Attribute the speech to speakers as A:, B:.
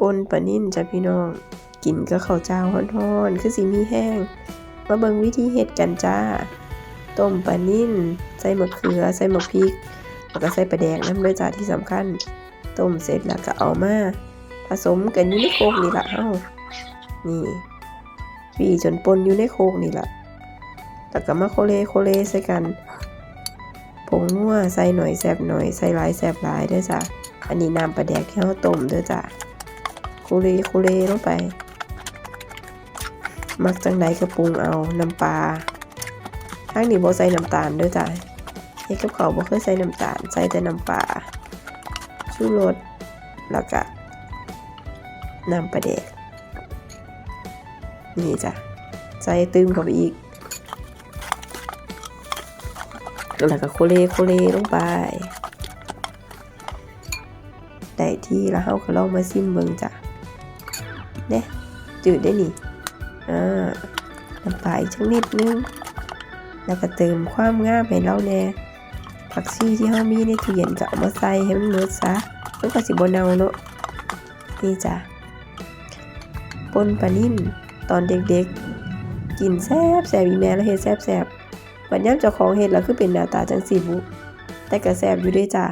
A: ปนปลานิ่นจ้ะพี่น้อง กินก็ข้าวเจ้าฮ้อนๆ คือสิมีแห้ง มาเบิ่งวิธีเฮ็ดกันจ้า ต้มปลานิ่นใส่มะเขือ ใส่มะพริก แล้วก็ใส่ปลาแดกน้ำด้วยจ้าที่สำคัญ ต้มเสร็จแล้วก็เอามา ผสมกันอยู่ในโคกนี่ละเฮ้านี่ปีจนปนอยู่ในโคกนี่ละแล้วก็มาโคเลโคเลใส่กันผงนัวใส่หน่อยแซบหน่อยใส่หลายแซบหลายด้อจ้ะอันนี้น้ำปลาแดกที่เราต้มด้อจ้ะ คูเลโคเลลงไป มักจังใดก็ปรุงเอา น้ำปลาทางนี้บ่ใส่น้ำตาลด้อจ้ะเฮ็ดกับข้าวบ่เคยใส่น้ำตาล ใส่แต่น้ำปลาชูรสแล้วก็น้ำปลาแดกนี่จ้ะใส่ตึมเข้าไปอีกแล้วก็โคเลโคเลลงไปได้ที่แล้วเฮาก็ลองมาซิมเบิ่งจ้ะ เด้จืดได้นี่อ่าน้ำปลาอีกชักนิดนึง แล้วก็เติมความงามให้เราแน่ผักชีที่เฮามีในตู้เย็นก็เอามาใส่ให้มันหมดซะมันก็สิบ่เน่าเนาะนี่จ้ะปนปลานิ่นตอนเด็กๆ กินแซ่บแซ่บอีแม่แล้วเฮ็ดแซ่บแซ่บบัดยามเจ้าของเฮ็ดแล้วคือเป็นหน้าตาจังซี่บุแต่ก็แซ่บอยู่ด้จ้ะ